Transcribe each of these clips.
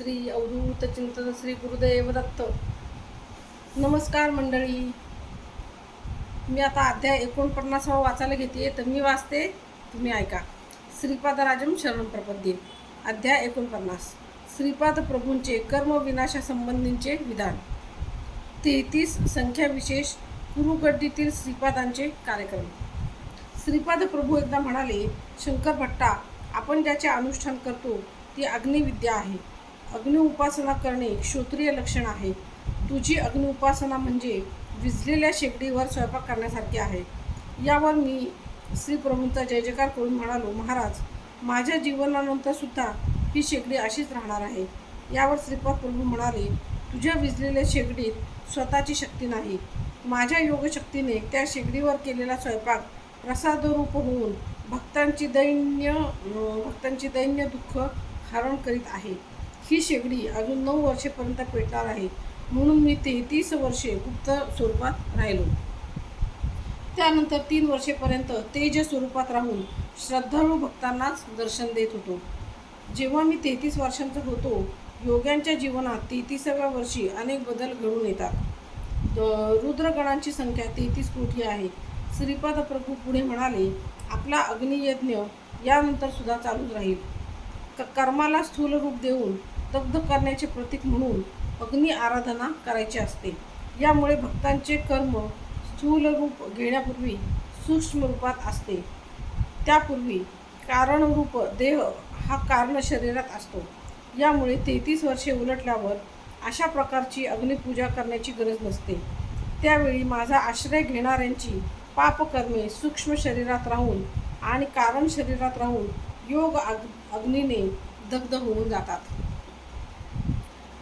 श्री अवधूत चिंतन श्री गुरुदेव दत्त. नमस्कार मंडळी. मी आता अध्याय एकोणपन्नासावा वाचायला घेते तर मी वाचते तुम्ही ऐका. श्रीपादराजम शरण प्रपद्ये अध्याय एकोणपन्नास. श्रीपाद प्रभूंचे कर्म विनाशासंबंधींचे विधान. तेहतीस संख्या विशेष कुरुगड्डीतील श्रीपादांचे कार्यक्रम. श्रीपाद प्रभू एकदा म्हणाले शंकर भट्टा आपण ज्याचे अनुष्ठान करतो ती अग्निविद्या आहे. अग्नि उपासना करणे क्षोत्रिय लक्षण आहे. तुझी अग्नि उपासना म्हणजे विजलेल्या शेगडीवर स्वयंपाक करण्यासारखी आहे. यावर मी श्री प्रभूंचा जय जयकार करून म्हणालो महाराज माझ्या जीवनानंतर सुद्धा ही शेगडी अशीच राहणार आहे. यावर श्रीपाद प्रभू म्हणाले तुझ्या विजलेल्या शेगडीत स्वतःची शक्ती नाही. माझ्या योगशक्तीने त्या शेगडीवर केलेला स्वयंपाक प्रसादरूप होऊन भक्तांची दैन्य भक्तांची दैन्य दुःख हरण करीत आहे. ही शेगडी अजून नऊ वर्षेपर्यंत पेटणार आहे. म्हणून मी तेहतीस वर्षे गुप्त स्वरूपात राहिलो. त्यानंतर तीन वर्षेपर्यंत तेज स्वरूपात राहून श्रद्धाळू भक्तांनाच दर्शन देत होतो. जेव्हा मी तेहतीस वर्षांचा होतो योग्यांच्या जीवनात तेहतीसाव्या वर्षी अनेक बदल घडून येतात. रुद्रगणांची संख्या तेहतीस कोटी आहे. श्रीपाद प्रभू पुढे म्हणाले आपला अग्नियज्ञ यानंतर सुद्धा चालूच राहील. क कर्माला स्थूल रूप देऊन दग्ध करण्याचे प्रतीक म्हणून अग्नी आराधना करायची असते. यामुळे भक्तांचे कर्म स्थूल रूप घेण्यापूर्वी सूक्ष्म रूपात असते. त्यापूर्वी कारणरूप देह हा कारण शरीरात असतो. यामुळे तेहतीस वर्षे उलटल्यावर अशा प्रकारची अग्निपूजा करण्याची गरज नसते. त्यावेळी माझा आश्रय घेणाऱ्यांची पापकर्मे सूक्ष्म शरीरात राहून आणि कारण शरीरात राहून योग अग अग्नीने दग्ध होऊन जातात.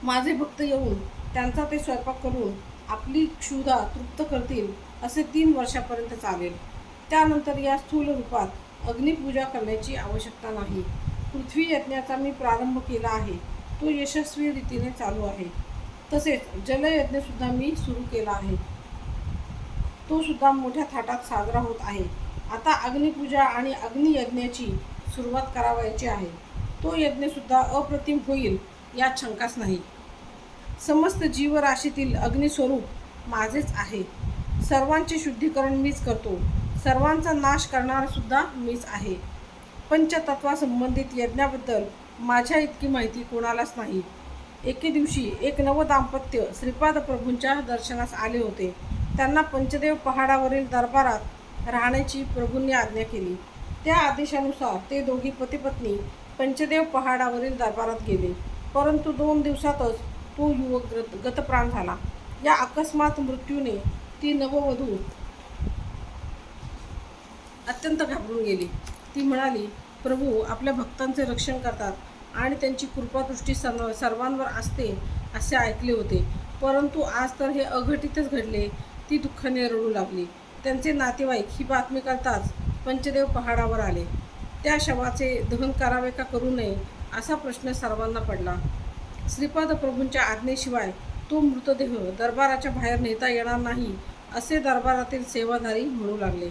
माझे भक्त येऊन त्यांचा ते स्वयंपाक करून आपली क्षुधा तृप्त करतील असे तीन वर्षापर्यंत चालेल. त्यानंतर या स्थूल रूपात अग्निपूजा करण्याची आवश्यकता नाही. पृथ्वी यज्ञाचा मी प्रारंभ केला आहे. तो यशस्वी रीतीने चालू आहे. तसेच जलयज्ञसुद्धा मी सुरू केला आहे. तो सुद्धा मोठ्या थाटात साजरा होत आहे. आता अग्निपूजा आणि अग्नियज्ञाची सुरुवात करावयाची आहे. तो यज्ञसुद्धा अप्रतिम होईल यात शंकाच नाही. समस्त जीवराशीतील अग्निस्वरूप माझेच आहे. सर्वांचे शुद्धीकरण मीच करतो. सर्वांचा नाश करणारासुद्धा मीच आहे. पंचतत्वासंबंधित यज्ञाबद्दल माझ्या इतकी माहिती कोणालाच नाही. एके दिवशी एक नवदाम्पत्य श्रीपाद प्रभूंच्या दर्शनास आले होते. त्यांना पंचदेव पहाडावरील दरबारात राहण्याची प्रभूंनी आज्ञा केली. त्या आदेशानुसार ते दोघी पतीपत्नी पंचदेव पहाडावरील दरबारात गेले. परंतु दोन दिवसातच तो युवक गत गतप्राण झाला. या अकस्मात मृत्यूने ती नववधू अत्यंत घाबरून गेली. ती म्हणाली प्रभू आपल्या भक्तांचे रक्षण करतात आणि त्यांची कृपादृष्टी सर्व सर्वांवर असते असे ऐकले होते. परंतु आज तर हे अघटितच घडले. ती दुःखाने रडू लागली. त्यांचे नातेवाईक ही बातमी करताच पंचदेव पहाडावर आले. त्या शवाचे दहन करावे का करू नये असा प्रश्न सर्वांना पडला. श्रीपाद प्रभूंच्या आज्ञेशिवाय तो मृतदेह दरबाराच्या बाहेर नेता येणार नाही असे दरबारातील सेवाधारी म्हणू लागले.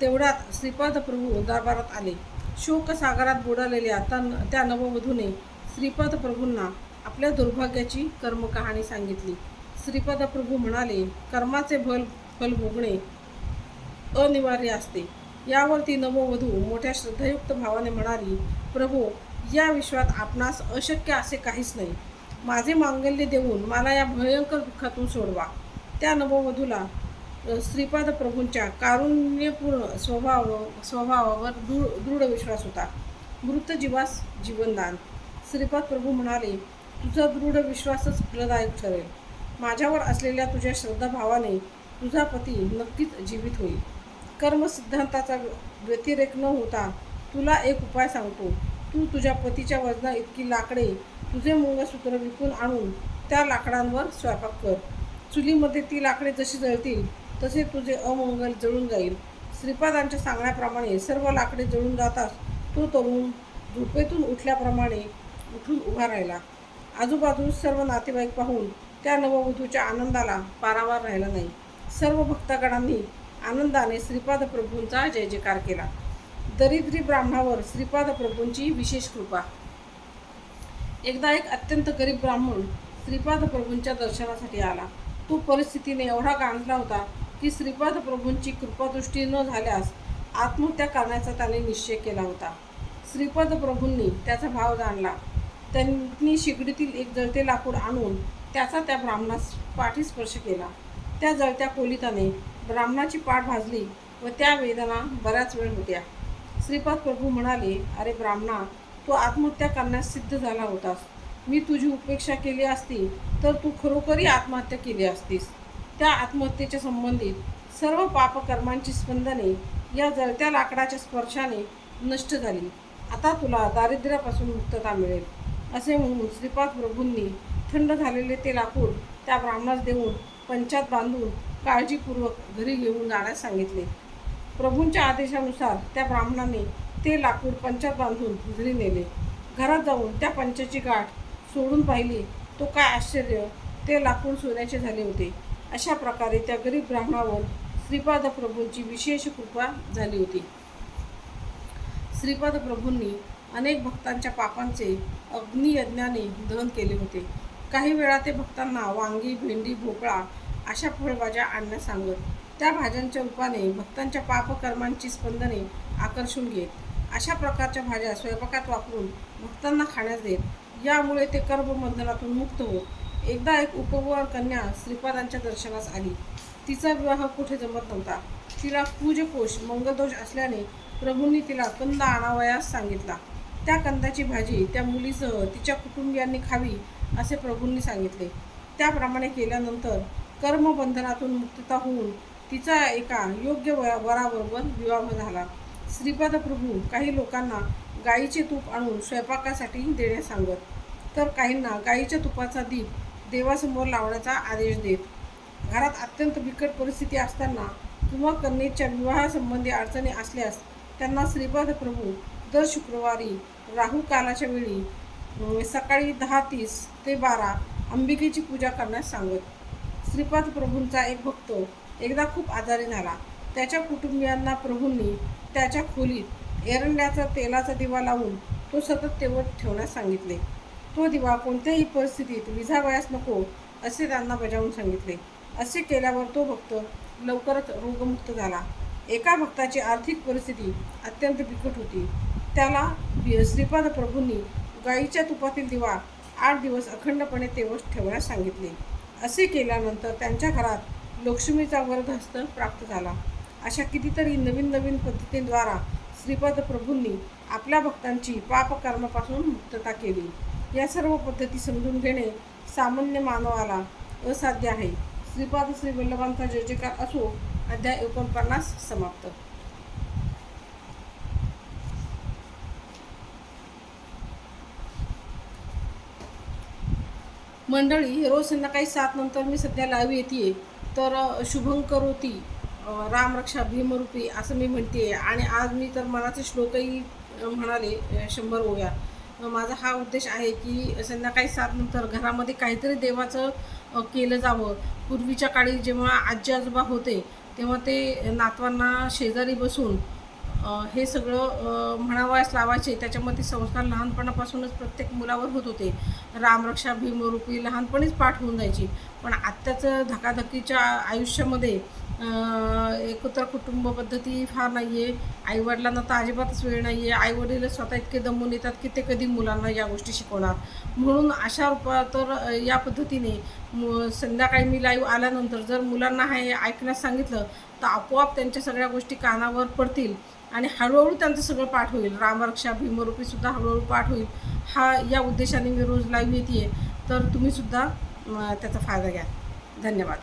तेवढ्यात श्रीपाद प्रभू दरबारात आले. शोकसागरात बुडालेल्या त्या त्या नववधूने श्रीपाद प्रभूंना आपल्या दुर्भाग्याची कर्मकहाणी सांगितली. श्रीपाद प्रभू म्हणाले कर्माचे फल फल भोगणे अनिवार्य असते. यावरती नववधू मोठ्या श्रद्धायुक्त भावाने म्हणाली प्रभू या विश्वात आपणास अशक्य असे काहीच नाही. माझे मांगल्य देऊन मला या भयंकर दुःखातून सोडवा. त्या नववधूला श्रीपाद प्रभूंच्या कारुण्यपूर्ण स्वभाव स्वभावावर दृढ दृढ विश्वास होता. मृत जीवास जीवनदान. श्रीपाद प्रभू म्हणाले तुझा दृढ विश्वासच फलदायक ठरेल. माझ्यावर असलेल्या तुझ्या श्रद्धाभावाने तुझा पती नक्कीच जीवित होईल. कर्म सिद्धांताचा व्यतिरेक न होता तुला एक उपाय सांगतो. तू तुझ्या पतीच्या वजना इतकी लाकडे तुझे मंगळसूत्र विकून आणून त्या लाकडांवर स्वयंपाक कर. चुलीमध्ये ती लाकडे जशी जळतील तसे तुझे अमंगल जळून जाईल. श्रीपादांच्या सांगण्याप्रमाणे सर्व लाकडे जळून जाताच तो तरुण झोपेतून उठल्याप्रमाणे उठून उभा राहिला. आजूबाजूस सर्व नातेवाईक पाहून त्या नववधूच्या आनंदाला पारावार राहिला नाही. सर्व भक्तगणांनी आनंदाने श्रीपाद प्रभूंचा जय जयकार केला. दरिद्री ब्राह्मणावर श्रीपाद प्रभूंची विशेष कृपा. एकदा एक अत्यंत गरीब ब्राह्मण श्रीपाद प्रभूंच्या दर्शनासाठी आला. तो परिस्थितीने एवढा गांजला होता की श्रीपाद प्रभूंची कृपादृष्टी न झाल्यास आत्महत्या करण्याचा त्याने निश्चय केला होता. श्रीपाद प्रभूंनी त्याचा भाव जाणला. त्यांनी शिगडीतील एक जळते लाकूड आणून त्याचा त्या ब्राह्मणास पाठीस्पर्श केला. त्या जळत्या कोलिताने ब्राह्मणाची पाठ भाजली व त्या वेदना बऱ्याच वेळ होत्या. श्रीपाद प्रभू म्हणाले अरे ब्राह्मणा तू आत्महत्या करण्यास सिद्ध झाला होतास. मी तुझी उपेक्षा केली असती तर तू खरोखरी आत्महत्या केली असतीस. त्या आत्महत्येच्या संबंधित सर्व पापकर्मांची स्पंदने या जळत्या लाकडाच्या स्पर्शाने नष्ट झाली. आता तुला दारिद्र्यापासून मुक्तता मिळेल. असे म्हणून श्रीपाद प्रभूंनी थंड झालेले ते लाकूड त्या ब्राह्मणास देऊन पंचात बांधून काळजीपूर्वक घरी घेऊन जाण्यास सांगितले. प्रभूंच्या आदेशानुसार त्या ब्राह्मणाने ते लाकूड पंचात बांधून घरी नेले. घरात जाऊन त्या पंचाची गाठ सोडून पाहिली. तो काय आश्चर्य ते लाकूड सोन्याचे झाले होते. अशा प्रकारे त्या गरीब ब्राह्मणावर श्रीपाद प्रभूंची विशेष कृपा झाली होती. श्रीपाद प्रभूंनी अनेक भक्तांच्या पापांचे अग्नियज्ञाने दहन केले होते. काही वेळा ते भक्तांना वांगी भेंडी भोपळा अशा फळभाज्या आणण्यास सांगत त्या भाज्यांच्या रूपाने भक्तांच्या पापकर्मांची स्पंदने आकर्षून घेत अशा प्रकारच्या भाज्या स्वयंपाकात वापरून भक्तांना खाण्यास देत यामुळे ते कर्मबंधनातून मुक्त होत. एकदा एक उपवर कन्या श्रीपादांच्या दर्शनास आली. तिचा विवाह कुठे जमत नव्हता. तिला पूजकोष मंगलदोष असल्याने प्रभूंनी तिला कंद आणावयास सांगितला. त्या कंदाची भाजी त्या मुलीसह तिच्या कुटुंबियांनी खावी असे प्रभूंनी सांगितले. त्याप्रमाणे केल्यानंतर कर्मबंधनातून मुक्तता होऊन तिचा एका योग्य वया वराबरोबर विवाह झाला. श्रीपाद प्रभू काही लोकांना गाईचे तूप आणून स्वयंपाकासाठी देण्यास सांगत तर काहींना गाईच्या तुपाचा दीप देवासमोर लावण्याचा आदेश देत. घरात अत्यंत बिकट परिस्थिती असताना किंवा कन्येच्या विवाहासंबंधी अडचणी असल्यास त्यांना श्रीपाद प्रभू दर शुक्रवारी राहू कालाच्या वेळी सकाळी दहा तीस ते बारा अंबिकेची पूजा करण्यास सांगत. श्रीपाद प्रभूंचा एक भक्त एकदा खूप आजारी झाला. त्याच्या कुटुंबियांना प्रभूंनी त्याच्या खोलीत एरंड्याचा तेलाचा दिवा लावून तो सतत तेवत ठेवण्यास सांगितले. तो दिवा कोणत्याही परिस्थितीत विझावयास नको असे त्यांना बजावून सांगितले. असे केल्यावर तो भक्त लवकरच रोगमुक्त झाला. एका भक्ताची आर्थिक परिस्थिती अत्यंत बिकट होती. त्याला श्रीपाद प्रभूंनी गाईच्या तुपातील दिवा आठ दिवस अखंडपणे तेवत ठेवण्यास सांगितले. असे केल्यानंतर त्यांच्या घरात लक्ष्मीचा वरदहस्त प्राप्त झाला. अशा कितीतरी नवीन नवीन पद्धतींद्वारा श्रीपद प्रभूंनी आपल्या भक्तांची पापकर्मापासून मुक्तता केली. या सर्व पद्धती समजून घेणे सामान्य मानवाला असाध्य आहे. श्रीपाद श्री वल्लभांचा जय जयकार असो अध्याय एकोणपन्नास समाप्त. मंडळी रोज संध्याकाळी सात नंतर मी सध्या लाईव्ह येते तर अ, शुभं करोती रामरक्षा भीमरूपी असं मी म्हणते. आणि आज मी तर मनाचे श्लोकही म्हणाले शंभर ओव्या. माझा हा उद्देश आहे की संध्याकाळी सात नंतर घरामध्ये काहीतरी देवाचं केलं जावं. पूर्वीच्या काळी जेव्हा आजी आजोबा होते तेव्हा ते नातवांना शेजारी बसून हे सगळं म्हणावास म्हणावयास लावायचे. त्याच्यामध्ये संस्कार लहानपणापासूनच प्रत्येक मुलावर होत होते. रामरक्षा भीमरूपी लहानपणीच पाठ होऊन जायची. पण आत्ताचं धकाधकीच्या आयुष्यामध्ये एकत्र कुटुंब पद्धती फार नाही आहे आईवडिलांना तर अजिबातच वेळ नाही आहे आईवडील स्वतः इतके दमून येतात की ते कधी मुलांना या गोष्टी शिकवणार. म्हणून अशा रूपा तर या पद्धतीने संध्याकाळी मी लाईव्ह आल्यानंतर जर मुलांना हे ऐकण्यास सांगितलं तर आपोआप त्यांच्या सगळ्या गोष्टी कानावर पडतील आणि हळूहळू त्यांचं सगळं पाठ होईल. रामरक्षा भीमरूपीसुद्धा हळूहळू पाठ होईल. हा या उद्देशाने मी रोज लाईव्ह येते तर तुम्हीसुद्धा त्याचा फायदा घ्या. धन्यवाद.